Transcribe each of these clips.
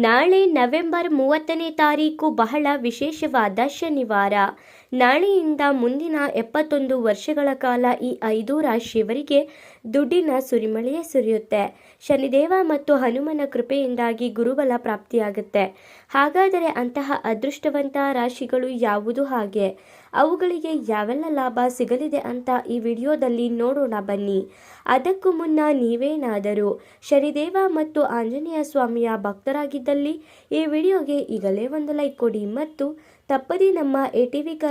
ನಾಳೆ ನವೆಂಬರ್ ಮೂವತ್ತನೇ ತಾರೀಕು ಬಹಳ ವಿಶೇಷವಾದ ಶನಿವಾರ. ನಾಳೆಯಿಂದ ಮುಂದಿನ ಎಪ್ಪತ್ತೊಂದು ವರ್ಷಗಳ ಕಾಲ ಈ ಐದು ರಾಶಿಯವರಿಗೆ ದುಡ್ಡಿನ ಸುರಿಮಳೆಯೇ ಸುರಿಯುತ್ತೆ. ಶನಿದೇವ ಮತ್ತು ಹನುಮನ ಕೃಪೆಯಿಂದಾಗಿ ಗುರುಬಲ ಪ್ರಾಪ್ತಿಯಾಗುತ್ತೆ. ಹಾಗಾದರೆ ಅಂತಹ ಅದೃಷ್ಟವಂತ ರಾಶಿಗಳು ಯಾವುದು ಹಾಗೆ? ಅವುಗಳಿಗೆ ಯಾವೆಲ್ಲ ಲಾಭ ಸಿಗಲಿದೆ ಅಂತ ಈ ವಿಡಿಯೋದಲ್ಲಿ ನೋಡೋಣ ಬನ್ನಿ. ಅದಕ್ಕೂ ಮುನ್ನ ನೀವೇನಾದರೂ ಶನಿದೇವ ಮತ್ತು ಆಂಜನೇಯ ಸ್ವಾಮಿಯ ಭಕ್ತರಾಗಿದ್ದಲ್ಲಿ ಈ ವಿಡಿಯೋಗೆ ಈಗಲೇ ಒಂದು ಲೈಕ್ ಕೊಡಿ ಮತ್ತು ತಪ್ಪದೇ ನಮ್ಮ A T V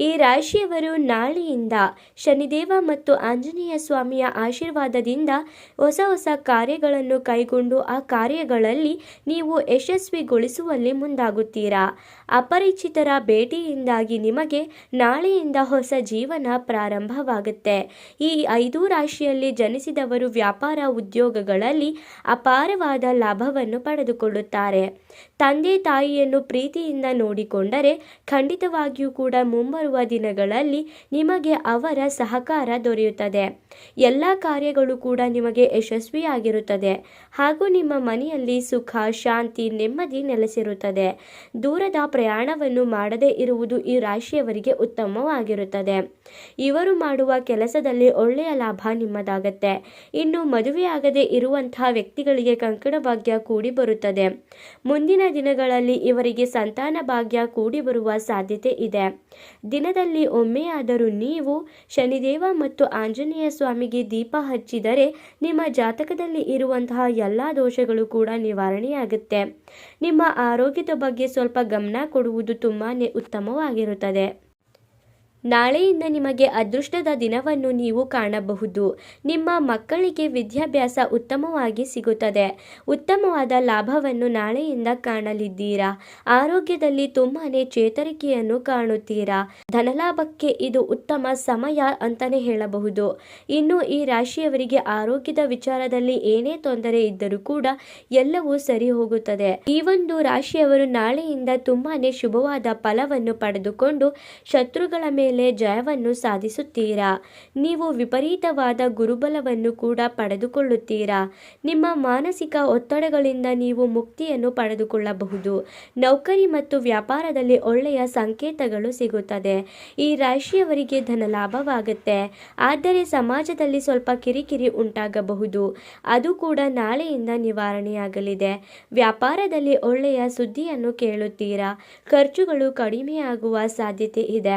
ಈ ರಾಶಿಯವರು ನಾಳೆಯಿಂದ ಶನಿದೇವ ಮತ್ತು ಆಂಜನೇಯ ಸ್ವಾಮಿಯ ಆಶೀರ್ವಾದದಿಂದ ಹೊಸ ಹೊಸ ಕಾರ್ಯಗಳನ್ನು ಕೈಗೊಂಡು ಆ ಕಾರ್ಯಗಳಲ್ಲಿ ನೀವು ಯಶಸ್ವಿಗೊಳಿಸುವಲ್ಲಿ ಮುಂದಾಗುತ್ತೀರಾ. ಅಪರಿಚಿತರ ಭೇಟಿಯಿಂದಾಗಿ ನಿಮಗೆ ನಾಳೆಯಿಂದ ಹೊಸ ಜೀವನ ಪ್ರಾರಂಭವಾಗುತ್ತೆ. ಈ ಐದು ರಾಶಿಯಲ್ಲಿ ಜನಿಸಿದವರು ವ್ಯಾಪಾರ ಉದ್ಯೋಗಗಳಲ್ಲಿ ಅಪಾರವಾದ ಲಾಭವನ್ನು ಪಡೆದುಕೊಳ್ಳುತ್ತಾರೆ. ತಂದೆ ತಾಯಿಯನ್ನು ಪ್ರೀತಿಯಿಂದ ನೋಡಿಕೊಂಡರೆ ಖಂಡಿತವಾಗಿಯೂ ಕೂಡ ಮುಂಬರುವ ದಿನಗಳಲ್ಲಿ ನಿಮಗೆ ಅವರ ಸಹಕಾರ ದೊರೆಯುತ್ತದೆ. ಎಲ್ಲ ಕಾರ್ಯಗಳು ಕೂಡ ನಿಮಗೆ ಯಶಸ್ವಿಯಾಗಿರುತ್ತದೆ. ಹಾಗೂ ನಿಮ್ಮ ಮನೆಯಲ್ಲಿ ಸುಖ, ಶಾಂತಿ, ನೆಮ್ಮದಿ ನೆಲೆಸಿರುತ್ತದೆ. ದೂರದ ಪ್ರಯಾಣವನ್ನು ಮಾಡದೇ ಇರುವುದು ಈ ರಾಶಿಯವರಿಗೆ ಉತ್ತಮವಾಗಿರುತ್ತದೆ. ಇವರು ಮಾಡುವ ಕೆಲಸದಲ್ಲಿ ಒಳ್ಳೆಯ ಲಾಭ ನಿಮ್ಮದಾಗತ್ತೆ. ಇನ್ನು ಮದುವೆಯಾಗದೆ ಇರುವಂತಹ ವ್ಯಕ್ತಿಗಳಿಗೆ ಕಂಕಣ ಭಾಗ್ಯ ಕೂಡಿ ಬರುತ್ತದೆ. ಮುಂದಿನ ದಿನಗಳಲ್ಲಿ ಇವರಿಗೆ ಸಂತಾನ ಭಾಗ್ಯ ಕೂಡಿ ಬರುವ ಸಾಧ್ಯತೆ ಇದೆ. ದಿನದಲ್ಲಿ ಒಮ್ಮೆಯಾದರೂ ನೀವು ಶನಿದೇವ ಮತ್ತು ಆಂಜನೇಯ ಸ್ವಾಮಿಗೆ ದೀಪ ಹಚ್ಚಿದರೆ ನಿಮ್ಮ ಜಾತಕದಲ್ಲಿ ಇರುವಂತಹ ಎಲ್ಲ ದೋಷಗಳು ಕೂಡ ನಿವಾರಣೆಯಾಗುತ್ತೆ. ನಿಮ್ಮ ಆರೋಗ್ಯದ ಬಗ್ಗೆ ಸ್ವಲ್ಪ ಗಮನ ಕೊಡುವುದು ತುಂಬಾ ಉತ್ತಮವಾಗಿರುತ್ತದೆ. ನಾಳೆಯಿಂದ ನಿಮಗೆ ಅದೃಷ್ಟದ ದಿನವನ್ನು ನೀವು ಕಾಣಬಹುದು. ನಿಮ್ಮ ಮಕ್ಕಳಿಗೆ ವಿದ್ಯಾಭ್ಯಾಸ ಉತ್ತಮವಾಗಿ ಸಿಗುತ್ತದೆ. ಉತ್ತಮವಾದ ಲಾಭವನ್ನು ನಾಳೆಯಿಂದ ಕಾಣಲಿದ್ದೀರಾ? ಆರೋಗ್ಯದಲ್ಲಿ ತುಂಬಾನೇ ಚೇತರಿಕೆಯನ್ನು ಕಾಣುತ್ತೀರಾ? ಧನಲಾಭಕ್ಕೆ ಇದು ಉತ್ತಮ ಸಮಯ ಅಂತಾನೆ ಹೇಳಬಹುದು. ಇನ್ನು ಈ ರಾಶಿಯವರಿಗೆ ಆರೋಗ್ಯದ ವಿಚಾರದಲ್ಲಿ ಏನೇ ತೊಂದರೆ ಇದ್ದರೂ ಕೂಡ ಎಲ್ಲವೂ ಸರಿ ಹೋಗುತ್ತದೆ. ಈ ಒಂದು ರಾಶಿಯವರು ನಾಳೆಯಿಂದ ತುಂಬಾನೇ ಶುಭವಾದ ಫಲವನ್ನು ಪಡೆದುಕೊಂಡು ಶತ್ರುಗಳ ಮೇಲೆ ಜಯವನ್ನು ಸಾಧಿಸುತ್ತೀರಾ? ನೀವು ವಿಪರೀತವಾದ ಗುರುಬಲವನ್ನು ಕೂಡ ಪಡೆದುಕೊಳ್ಳುತ್ತೀರಾ? ನಿಮ್ಮ ಮಾನಸಿಕ ಒತ್ತಡಗಳಿಂದ ನೀವು ಮುಕ್ತಿಯನ್ನು ಪಡೆದುಕೊಳ್ಳಬಹುದು. ನೌಕರಿ ಮತ್ತು ವ್ಯಾಪಾರದಲ್ಲಿ ಒಳ್ಳೆಯ ಸಂಕೇತಗಳು ಸಿಗುತ್ತದೆ. ಈ ರಾಶಿಯವರಿಗೆ ಧನ ಲಾಭವಾಗುತ್ತೆ ಆದರೆ ಸಮಾಜದಲ್ಲಿ ಸ್ವಲ್ಪ ಕಿರಿಕಿರಿ ಉಂಟಾಗಬಹುದು. ಅದು ಕೂಡ ನಾಳೆಯಿಂದ ನಿವಾರಣೆಯಾಗಲಿದೆ. ವ್ಯಾಪಾರದಲ್ಲಿ ಒಳ್ಳೆಯ ಸುದ್ದಿಯನ್ನು ಕೇಳುತ್ತೀರಾ? ಖರ್ಚುಗಳು ಕಡಿಮೆಯಾಗುವ ಸಾಧ್ಯತೆ ಇದೆ.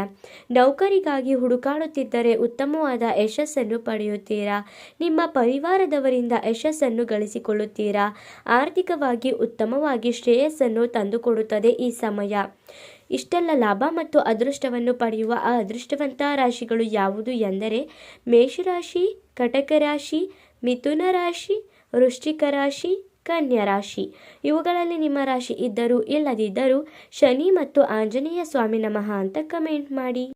ನೌಕರಿಗಾಗಿ ಹುಡುಕಾಡುತ್ತಿದ್ದರೆ ಉತ್ತಮವಾದ ಯಶಸ್ಸನ್ನು ಪಡೆಯುತ್ತೀರಾ? ನಿಮ್ಮ ಪರಿವಾರದವರಿಂದ ಯಶಸ್ಸನ್ನು ಗಳಿಸಿಕೊಳ್ಳುತ್ತೀರಾ? ಆರ್ಥಿಕವಾಗಿ ಉತ್ತಮವಾಗಿ ಶ್ರೇಯಸ್ಸನ್ನು ತಂದುಕೊಡುತ್ತದೆ ಈ ಸಮಯ. ಇಷ್ಟೆಲ್ಲ ಲಾಭ ಮತ್ತು ಅದೃಷ್ಟವನ್ನು ಪಡೆಯುವ ಆ ಅದೃಷ್ಟವಂತ ರಾಶಿಗಳು ಯಾವುದು ಎಂದರೆ ಮೇಷರಾಶಿ ಕಟಕ ರಾಶಿ ಮಿಥುನ ರಾಶಿ, ವೃಶ್ಚಿಕ ರಾಶಿ, ಕನ್ಯಾ ರಾಶಿ. ಇವುಗಳಲ್ಲಿ ನಿಮ್ಮ ರಾಶಿ ಇದ್ದರೂ ಇಲ್ಲದಿದ್ದರೂ ಶನಿ ಮತ್ತು ಆಂಜನೇಯ ಸ್ವಾಮಿ ನಮಃ ಅಂತ ಕಮೆಂಟ್ ಮಾಡಿ.